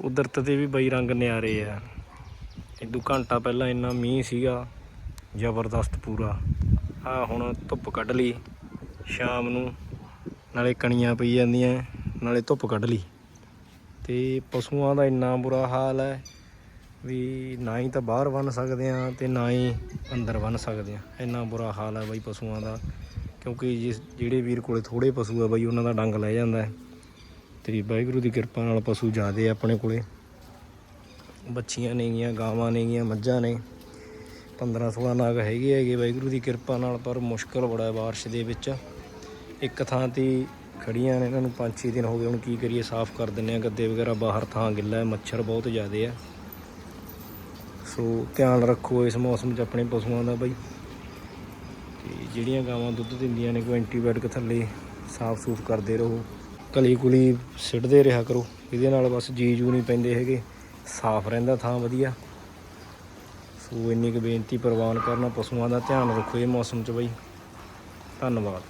ਕੁਦਰਤ ਦੇ ਵੀ ਬਈ ਰੰਗ ਨਿਆਰੇ ਆ। ਇਦੋਂ ਘੰਟਾ ਪਹਿਲਾਂ ਇੰਨਾ ਮੀਂਹ ਸੀਗਾ, ਜ਼ਬਰਦਸਤ ਪੂਰਾ। ਆ ਹੁਣ ਧੁੱਪ ਕੱਢ ਲਈ, ਸ਼ਾਮ ਨੂੰ ਨਾਲੇ ਕਣੀਆਂ ਪਈ ਜਾਂਦੀਆਂ, ਨਾਲੇ ਧੁੱਪ ਕੱਢ ਲਈ। ਤੇ ਪਸ਼ੂਆਂ ਦਾ ਇੰਨਾ ਬੁਰਾ ਹਾਲ ਹੈ ਵੀ ਨਾ ਹੀ ਤਾਂ ਬਾਹਰ ਬੰਨ ਸਕਦੇ ਆ ਤੇ ਨਾ ਹੀ ਅੰਦਰ ਬੰਨ ਸਕਦੇ ਆ ਇੰਨਾ ਬੁਰਾ ਹਾਲ ਹੈ ਬਾਈ ਪਸ਼ੂਆਂ ਦਾ, ਕਿਉਂਕਿ ਜਿਸ, ਜਿਹੜੇ ਵੀਰ ਕੋਲੇ ਥੋੜੇ ਪਸ਼ੂ ਆ ਬਈ, ਉਹਨਾਂ ਦਾ ਡੰਗ ਲੈ ਜਾਂਦਾ ਹੈ। ਤੇ ਵਾਹਿਗੁਰੂ ਦੀ ਕਿਰਪਾ ਨਾਲ ਪਸ਼ੂ ਜ਼ਿਆਦੇ ਆ ਆਪਣੇ ਕੋਲੇ। ਬੱਚੀਆਂ ਨੇਗੀਆਂ, ਗਾਵਾਂ ਨੇਗੀਆਂ, ਮੱਝਾਂ ਨੇ। 15 16 ਨਾਗ ਹੈਗੇ ਹੈਗੇ ਵਾਹਿਗੁਰੂ ਦੀ ਕਿਰਪਾ ਨਾਲ, ਪਰ ਮੁਸ਼ਕਲ ਬੜਾ ਹੈ ਬਾਰਿਸ਼ ਦੇ ਵਿੱਚ। ਇੱਕ ਥਾਂ ਤੇ ਹੀ ਖੜੀਆਂ ਨੇ ਇਹਨਾਂ ਨੂੰ 5-6 ਦਿਨ ਹੋ ਗਏ, ਹੁਣ ਕੀ ਕਰੀਏ, ਸਾਫ਼ ਕਰ ਦਿੰਨੇ ਆ ਗੱਦੇ ਵਗੈਰਾ, ਬਾਹਰ ਥਾਂ ਗਿੱਲਾ ਹੈ, ਮੱਛਰ ਬਹੁਤ ਜ਼ਿਆਦੇ ਆ। ਸੋ ਧਿਆਨ ਰੱਖੋ ਇਸ ਮੌਸਮ 'ਚ ਆਪਣੇ ਪਸ਼ੂਆਂ ਦਾ ਬਈ। ਤੇ ਜਿਹੜੀਆਂ ਗਾਵਾਂ ਦੁੱਧ ਦਿੰਦੀਆਂ ਨੇ ਕੋਈ ਐਂਟੀਬਾਇਓਟਿਕ ਥੱਲੇ ਸਾਫ਼ ਸੂਫ ਕਰਦੇ ਰਹੋ। ਕਲੀ ਕੁਲੀ ਸਿੱਟਦੇ ਰਿਹਾ ਕਰੋ। ਇਹਦੇ ਨਾਲ ਬਸ ਜੀ ਜੂ ਨਹੀਂ ਪੈਂਦੇ ਹੈਗੇ। ਸਾਫ਼ ਰਹਿੰਦਾ ਥਾਂ ਵਧੀਆ। ਸੋ ਇੰਨੀ ਕੁ ਬੇਨਤੀ ਪ੍ਰਵਾਨ ਕਰਨਾ, ਪਸ਼ੂਆਂ ਦਾ ਧਿਆਨ ਰੱਖੋ ਇਹ ਮੌਸਮ 'ਚ ਬਈ। ਧੰਨਵਾਦ।